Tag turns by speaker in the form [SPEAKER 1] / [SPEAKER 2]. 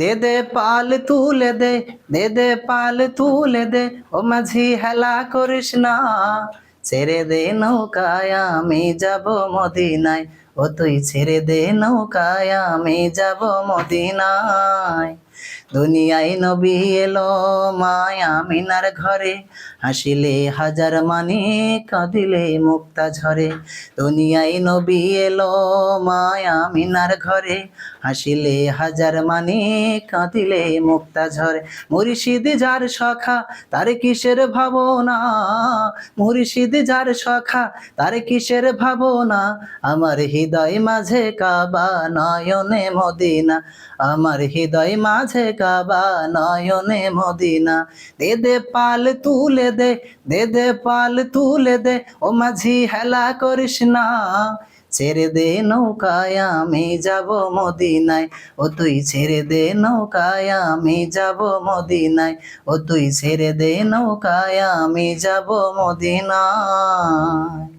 [SPEAKER 1] দে দে পাল তুলে দে দে দে পাল তুলে দে, ও মাঝি হেলা করিস না। ছেড়ে দে নৌকায়, আমি যাব মদিনায়। ও তুই ছেড়ে দে নৌকায়, আমি যাব মদিনায়। দুনিয়ায় নবী এলো মায়া মিনার ঘরে। হাসিলে হাজার মানে কাঁদিলে মুক্তা ঝরে। দুনিয়ায় নবী এলো মায়া মিনার ঘরে। হাসিলে হাজার মানে কাঁদিলে মুক্তা ঝরে। মুর্শিদ যার সখা, তার কিসের ভাবনা? মুর্শিদ যার সখা, তার কিসের ভাবনা? আমার হৃদয় মাঝে কাবা নয়নে মদিনা। আমার হৃদয় মাঝে কাবা নয়নে মদিনা। দে দে পাল তুলে দে দে দে পাল তুলে দে, ও মাঝি হেলা করিস না। ছেড়ে দে নৌকায় আমি যাব মদিনায়, ও তুই ছেড়ে দে নৌকায় আমি যাব মদিনায়, ও তুই ছেড়ে দে নৌকায় আমি যাব মদিনায়।